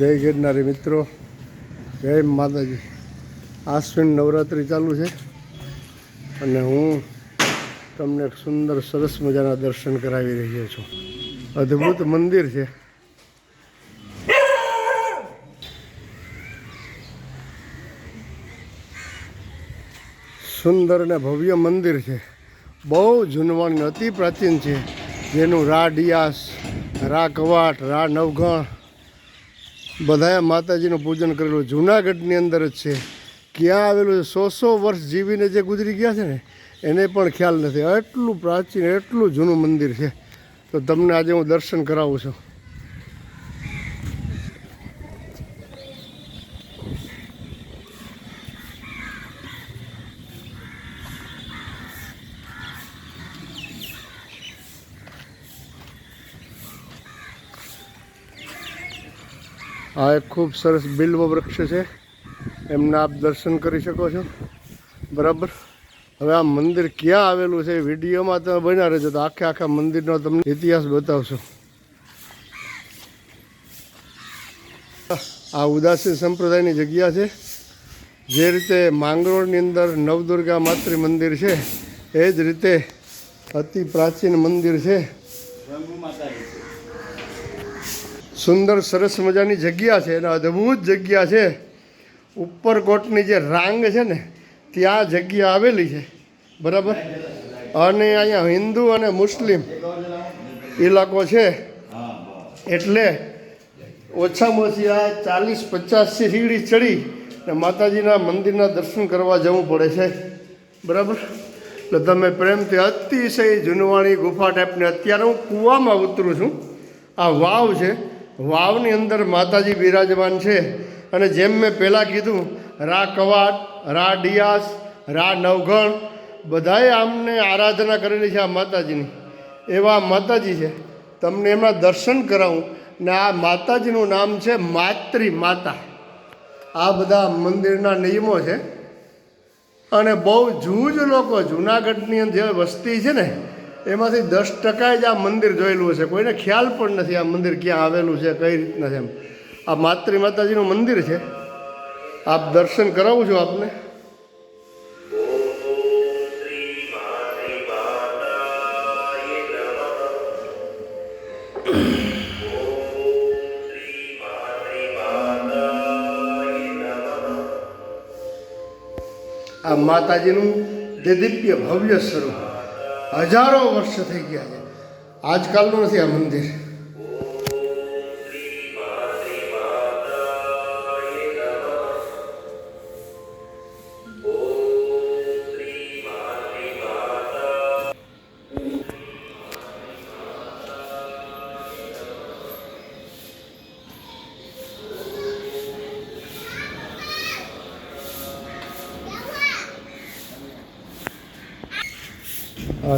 જય ગિરનારી મિત્રો. જય માતાજી. આશ્વિન નવરાત્રિ ચાલુ છે. અને હું તમને એક સુંદર, સરસ મજાના દર્શન કરાવી રહ્યો છું. અદ્ભુત મંદિર છે. સુંદર અને ભવ્ય મંદિર છે. બહુ જૂનવાણી અતિ પ્રાચીન છે. જેનું રા ડિયાસ રા કવાટ રા નવગણ બધાએ માતાજીનું પૂજન કરેલું. જૂનાગઢની અંદર જ છે. ક્યાં આવેલું છે? સો સો વર્ષ જીવીને જે ગુજરી ગયા છે ને, એને પણ ખ્યાલ નથી. એટલું પ્રાચીન, એટલું જૂનું મંદિર છે. તો તમને આજે હું દર્શન કરાવું છું. આ એક ખૂબ સરસ બિલ્વ વૃક્ષ છે. એમના આપ દર્શન કરી શકો છો. બરાબર? હવે આ મંદિર ક્યાં આવેલું છે વિડીયોમાં તમે બન્યા રહેજો તો આખે આખા મંદિરનો તમને ઇતિહાસ બતાવશો. આ ઉદાસી સંપ્રદાયની જગ્યા છે. જે રીતે માંગરોળની અંદર નવદુર્ગા માતૃ મંદિર છે, એ જ રીતે અતિ પ્રાચીન મંદિર છે. સુંદર સરસ મજાની જગ્યા છે, અને અદ્ભુત જગ્યા છે. ઉપરકોટની જે રાંગ છે ને, ત્યાં જગ્યા આવેલી છે. બરાબર? અને અહીંયા હિન્દુ અને મુસ્લિમ ઇલાકો છે. એટલે ઓછામાં ઓછી આ ચાલીસ પચાસથી સીડી ચડી અને માતાજીના મંદિરના દર્શન કરવા જવું પડે છે. બરાબર? એટલે તમે પ્રેમથી અતિશય જૂનવાણી ગુફા ટાઈપને, અત્યારે હું કૂવામાં ઉતરું છું. આ વાવ છે. વાવની અંદર માતાજી બિરાજમાન છે. અને જેમ મેં પહેલાં કીધું, રા કવાટ, રા ડિયાસ, રા નવગણ બધાએ આમને આરાધના કરેલી છે આ માતાજીની. એવા માતાજી છે. તમને એમના દર્શન કરાવું. ને આ માતાજીનું નામ છે માતૃ માતા. આ બધા મંદિરના નિયમો છે. અને બહુ જૂજ લોકો જુનાગઢની જે વસ્તી છે ને એમાંથી દસ ટકા જ આ મંદિર જોયેલું હશે. કોઈને ખ્યાલ પણ નથી આ મંદિર ક્યાં આવેલું છે, કઈ રીતના છે એમ. આ માતૃ માતાજીનું મંદિર છે. આપ દર્શન કરાવું છું આપને. આ માતાજીનું દિદિપ્ય ભવ્ય સ્વરૂપ. હજારો વર્ષ થઈ ગયા છે. આજકાલનું નથી આ મંદિર.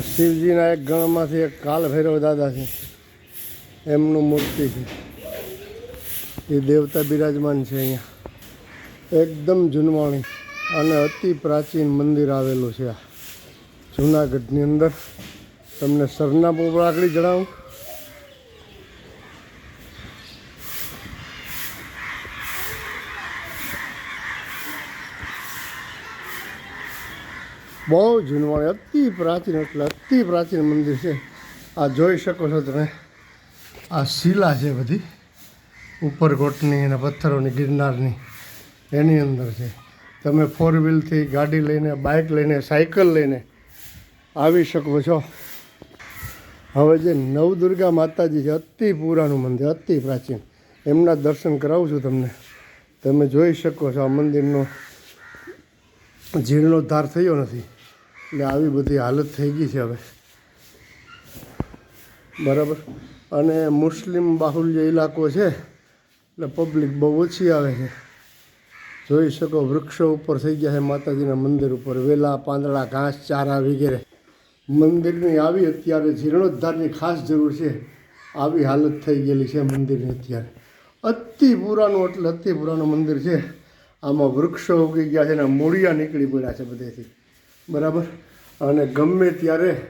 શિવજીના એક ગણમાંથી એક કાલ ભૈરવ દાદા છે. એમનું મૂર્તિ છે. એ દેવતા બિરાજમાન છે અહીંયા. એકદમ જૂનવાણી અને અતિ પ્રાચીન મંદિર આવેલું છે આ જૂનાગઢની અંદર. તમને પણ આગળ જણાવું. બહુ જૂનવાણી અતિ પ્રાચીન, એટલે અતિ પ્રાચીન મંદિર છે. આ જોઈ શકો છો તમે. આ શિલા છે બધી. ઉપરકોટની અને પથ્થરોની, ગિરનારની. એની અંદર છે. તમે ફોર વ્હીલથી ગાડી લઈને બાઇક લઈને સાયકલ લઈને આવી શકો છો. હવે જે નવદુર્ગા માતાજી છે, અતિ પુરાણું મંદિર, અતિ પ્રાચીન. એમના દર્શન કરાવું છું તમને. તમે જોઈ શકો છો આ મંદિરનો જીર્ણોદ્ધાર થયો નથી. એટલે આવી બધી હાલત થઈ ગઈ છે હવે. બરાબર? અને મુસ્લિમ બાહુલ્ય ઇલાકો છે, એટલે પબ્લિક બહુ ઓછી આવે છે. જોઈ શકો વૃક્ષો ઉપર થઈ ગયા છે, માતાજીના મંદિર ઉપર. વેલા, પાંદડા, ઘાસ, ચારા વગેરે. મંદિરની આવી અત્યારે જીર્ણોદ્ધારની ખાસ જરૂર છે. આવી હાલત થઈ ગયેલી છે મંદિરની અત્યારે. અતિ પુરાણું એટલે અતિ પુરાણું મંદિર છે. આમાં વૃક્ષો ઉગી ગયા છે અને મૂળિયા નીકળી પડ્યા છે બધેથી. બરાબર? અને ગમે ત્યારે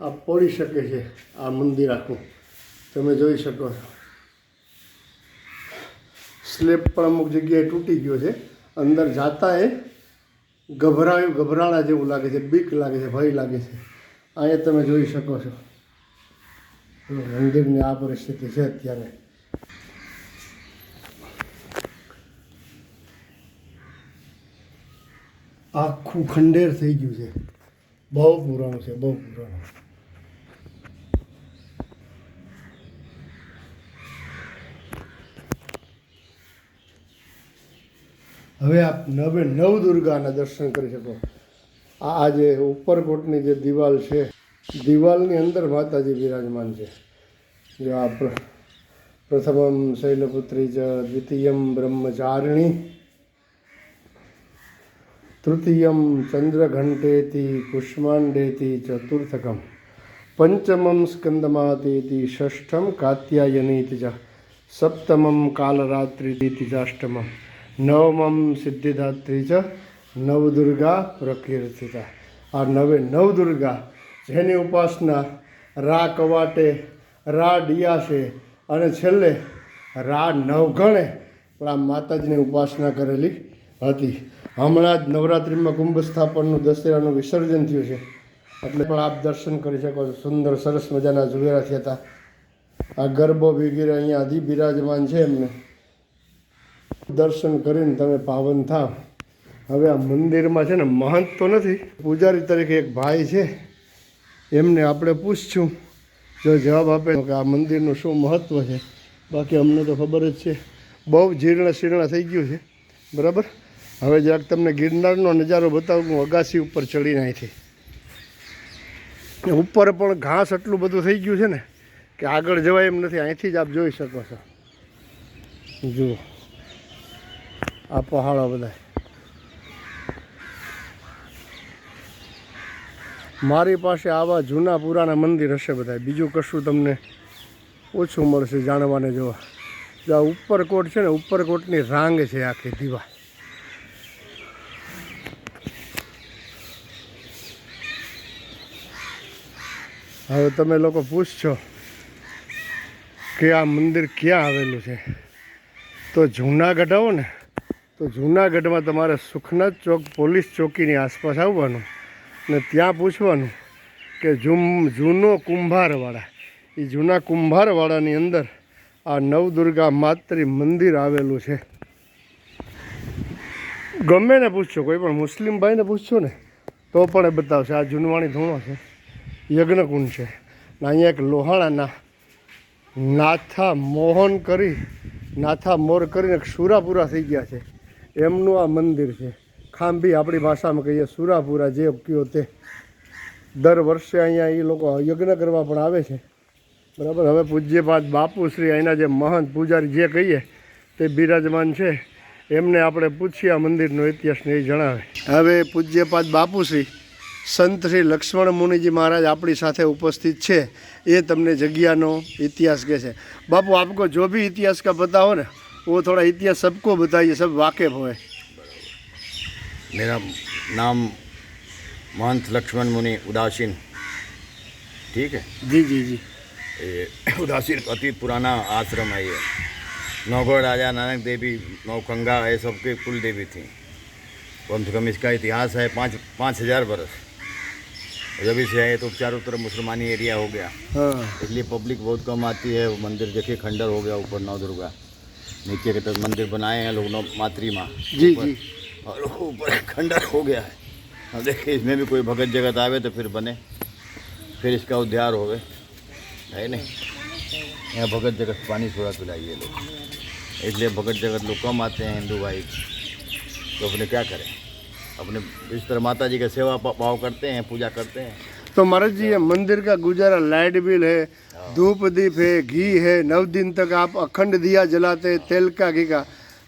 આ પડી શકે છે આ મંદિર આખું. તમે જોઈ શકો છો. સ્લેબ પણ અમુક જગ્યાએ તૂટી ગયો છે. અંદર જાતા એ ગભરાયું, ગભરાણા જેવું લાગે છે, બીક લાગે છે, ભય લાગે છે. અહીંયા તમે જોઈ શકો છો. મંદિરની આ પરિસ્થિતિ છે અત્યારે. આખું ખંડેર થઈ ગયું છે. બહુ પુરાણું છે, બહુ પુરાણું. હવે આપ નવે નવ દુર્ગાના દર્શન કરી શકો. આ જે ઉપરકોટની જે દિવાલ છે, દિવાલની અંદર માતાજી બિરાજમાન છે. જો આ પ્રથમ શૈલપુત્રી ચ, દ્વિતીયમ બ્રહ્મચારિણી તૃતીયમ ચંદ્રઘંટેતિ કુષ્માંડેતિ ચતુર્થકમ પંચમમ સ્કંદમાતેતિ ષષ્ઠમ કાત્યાયનીતિજ સપ્તમમ કાલરાત્રિતિ ચાષ્ટમમ નવમમ સિદ્ધિદાત્રી ચ નવદુર્ગા પ્રકીર્તિતા આ નવે નવદુર્ગા જેની ઉપાસના રા કવાટે, રા ડિયાસે અને છેલ્લે રા નવગણે પણ આ માતાજીની ઉપાસના કરેલી હતી. હમણાં જ નવરાત્રિમાં કુંભ સ્થાપનનું દશેરાનું વિસર્જન થયું છે. એટલે પણ આપ દર્શન કરી શકો છો. સુંદર, સરસ મજાના ઝુલેરા થયા હતા. આ ગરબો વગેરે અહીંયા અધિ બિરાજમાન છે એમને. દર્શન કરીને તમે પાવન થાવ. હવે આ મંદિરમાં છે ને મહંત તો નથી. પૂજારી તરીકે એક ભાઈ છે. એમને આપણે પૂછશું. જો જવાબ આપે કે આ મંદિરનું શું મહત્ત્વ છે? બાકી અમને તો ખબર જ છે. બહુ જીર્ણ શીર્ણ થઈ ગયું છે. બરાબર? હવે જરાક તમને ગિરનારનો નજારો બતાવું, હું અગાસી ઉપર ચડીને અહીંથી ઉપર પણ ઘાસ એટલું બધું થઈ ગયું છે ને, કે આગળ જવાય એમ નથી અહીંથી જ આપ જોઈ શકો છો. જુઓ. આ પહાડો બધા મારી પાસે આવા જૂના પુરાણા મંદિર હશે બધા બીજું કશું તમને ઓછું મળશે જાણવાને જોવા. જો આ ઉપરકોટ છે ને, ઉપરકોટની રાંગ છે આખી દીવા. હવે તમે લોકો પૂછશો કે આ મંદિર ક્યાં આવેલું છે. તો જૂનાગઢ આવો ને, તો જૂનાગઢમાં તમારે સુખનાથ ચોક, પોલીસ ચોકીની આસપાસ આવવાનું ને ત્યાં પૂછવાનું કે જૂમ, જૂનો કુંભારવાળા એ જૂના કુંભારવાળાની અંદર આ નવદુર્ગા માત્રી મંદિર આવેલું છે. ગમે ને પૂછશો, કોઈ પણ મુસ્લિમ ભાઈને પૂછશો ને, તો પણ એ બતાવશે, આ જૂનવાણી ધૂણો છે. યજ્ઞકુંડ છે. ને અહીંયા એક લોહાણાના નાથા મોહન કરી, નાથા મોર કરીને સુરાપુરા થઈ ગયા છે. એમનું આ મંદિર છે. ખાંભી આપણી ભાષામાં કહીએ સુરાપુરા, જે કયો તે. દર વર્ષે અહીંયા એ લોકો યજ્ઞ કરવા પણ આવે છે. બરાબર? હવે પૂજ્યપાદ બાપુશ્રી, અહીંના જે મહંત પૂજારી જે કહીએ, તે બિરાજમાન છે. એમને આપણે પૂછીએ આ મંદિરનો ઇતિહાસને એ જણાવે. હવે પૂજ્યપાદ બાપુશ્રી સંત શ્રી લક્ષ્મણ મુનિજી મહારાજ આપણી સાથે ઉપસ્થિત છે એ તમને જગ્યાનો ઇતિહાસ કહે છે બાપુ આપકો જો भी इतिहास का पता हो ना वो थोड़ा इतिहास सबको बताइए सब वाकिफ होए मेरा नाम महंत लक्ष्मण मुनि उदासीन ठीक है जी जी जी ये उदासीन अति पुराना आश्रम है ये नौगढ़ राजा नानक देवी नौकंगा ये सबके कुल देवी थी कम से कम इसका इतिहास है पाँच पाँच हजार बरस जब से है तो चारों तरफ़ मुसलमानी एरिया हो गया। हाँ। इसलिए पब्लिक बहुत कम आती है। मंदिर देखिए खंडर हो गया ऊपर नौ दुर्गा। नीचे के तरफ़ मंदिर बनाए हैं लोग नौ मातरी माँ। जी जी। और ऊपर खंडर हो गया है। अब देखिए इसमें भी कोई भगत जगत आवे तो फिर बने। फिर इसका उद्धार होवे। है नहीं? यहाँ भगत जगत पानी थोड़ा पिलाइए लोग। इसलिए भगत जगत लोग कम आते हैं हिंदू भाई। तो अपने क्या करें? अपने इस तरह माता जी का सेवा भाव करते हैं पूजा करते हैं। तो महाराज जी ये मंदिर का गुजारा लाइट बिल है धूप दीप है घी है नौ दिन तक आप अखंड दिया जलाते हैं तेल का घी का।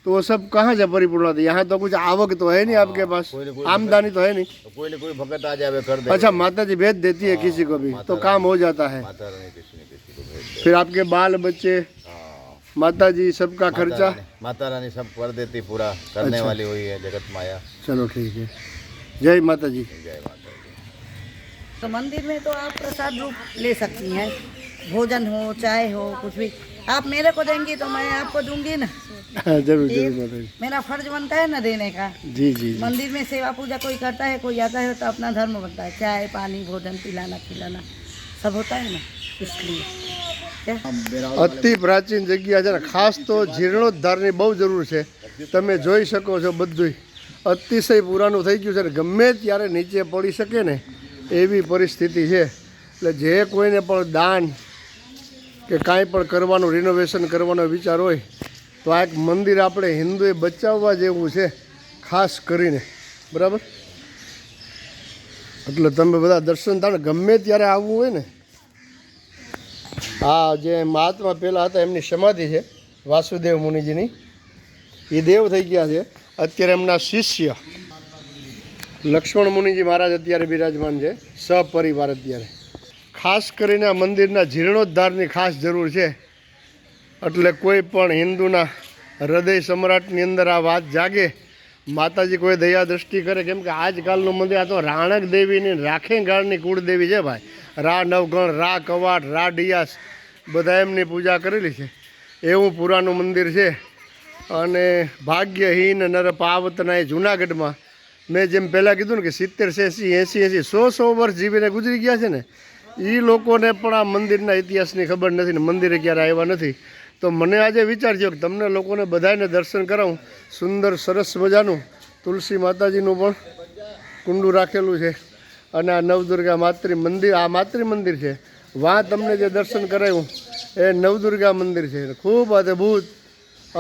तो वो सब कहाँ से परिपूर्ण होता है? यहाँ तो कुछ आवक तो है नहीं आपके पास। आमदनी तो है नहीं। तो कोई ना कोई भगत आ जाए कर दे अच्छा माता जी भेज देती है किसी को भी तो काम हो जाता है। माता रानी किसी किसी को भेज फिर आपके बाल बच्चे हाँ। माता जी सबका खर्चा। माता रानी सब कर देती पूरा करने अच्छा। वाली हुई है जगत माया। चलो ठीक है जय माता जी जय माता दी तो मंदिर में तो आप प्रसाद रूप ले सकती हैं भोजन हो चाय हो कुछ भी आप मेरे को देंगी तो मैं आपको दूंगी ना હા જરૂર જરૂર માતાજી मेरा फर्ज बनता है ना देने का જી જી જી मंदिर में सेवा पूजा कोई करता है कोई आता है तो अपना धर्म बनता है चाय पानी भोजन पिलाना खिलाना सब होता है ना इसलिए क्या અતિ પ્રાચીન જગ્યા છે ને ખાસ તો જીર્ણોદ્ધારની બહુ જરૂર છે તમે જોઈ શકો છો બધું અતિશય પુરાનું થઈ ગયું છે ને ગમે ત્યારે નીચે પડી શકે ને, એવી પરિસ્થિતિ છે. એટલે જે કોઈને પણ દાન કે કાંઈ પણ કરવાનું રિનોવેશન કરવાનો વિચાર હોય, તો આ એક મંદિર આપણે હિન્દુએ બચાવવા જેવું છે, ખાસ કરીને. બરાબર? એટલે તમે બધા દર્શન થાય ગમે ત્યારે આવવું હોય ને, આ જે મહાત્મા પહેલાં હતા, એમની સમાધિ છે, વાસુદેવ મુનિજીની. એ દેવ થઈ ગયા છે. અત્યારે એમના શિષ્ય લક્ષ્મણ મુનિજી મહારાજ અત્યારે બિરાજમાન છે, સપરિવાર અત્યારે. ખાસ કરીને આ મંદિરના જીર્ણોદ્ધારની ખાસ જરૂર છે. એટલે કોઈ પણ હિન્દુના હૃદય સમ્રાટની અંદર આ વાત જાગે, માતાજી કોઈ દયા દ્રષ્ટિ કરે, કેમ કે આજકાલનું મંદિર આ તો રાણક દેવીની, રાખેગાળની કુળદેવી છે ભાઈ. રા નવગણ, રા કવાટ, રા ડિયાસ, બધા એમની પૂજા કરેલી છે. એવું પુરાનું મંદિર છે. અને ભાગ્યહીન નર પાવતના એ જુનાગઢમાં મેં જેમ પહેલાં કીધું ને કે સિત્તેર એંસી એંસી એંસી, સો સો વર્ષ જીવીને ગુજરી ગયા છે ને એ લોકોને પણ આ મંદિરના ઇતિહાસની ખબર નથી ને મંદિરે ક્યારે આવ્યા નથી. તો મને આજે વિચાર થયો કે તમને લોકોને બધાને દર્શન કરાવું, સુંદર, સરસ મજાનું તુલસી માતાજીનું પણ કુંડું રાખેલું છે. અને આ નવદુર્ગા માતૃ મંદિર, આ માતૃ મંદિર છે. વાં તમને જે દર્શન કરાવ્યું એ નવદુર્ગા મંદિર છે. ખૂબ અદ્ભુત.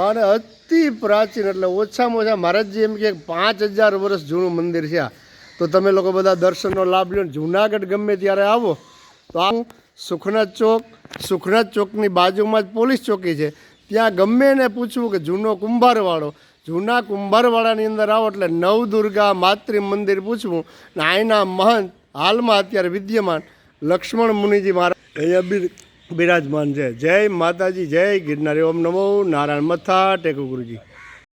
અને અતિ પ્રાચીન એટલે ઓછામાં ઓછા મહારાજજી એમ કે પાંચ હજાર વર્ષ જૂનું મંદિર છે તો તમે લોકો બધા દર્શનનો લાભ લો જુનાગઢ ગમે ત્યારે આવો, તો આ સુખનાથ ચોક, સુખનાથ ચોકની બાજુમાં જ પોલીસ ચોકી છે. ત્યાં ગમે એને પૂછવું કે જૂનો કુંભારવાળો, જૂના કુંભારવાળાની અંદર આવો એટલે નવદુર્ગા માતૃ મંદિર પૂછવું ને આયના મહંત હાલમાં અત્યારે વિદ્યમાન લક્ષ્મણ મુનિજી મહારાજ. અહીંયા બિર બિરાજમાન છે. જય માતાજી જય ગિરનારી. ઓમ નમો નારાયણ મથા ટેકુ ગુરુજી.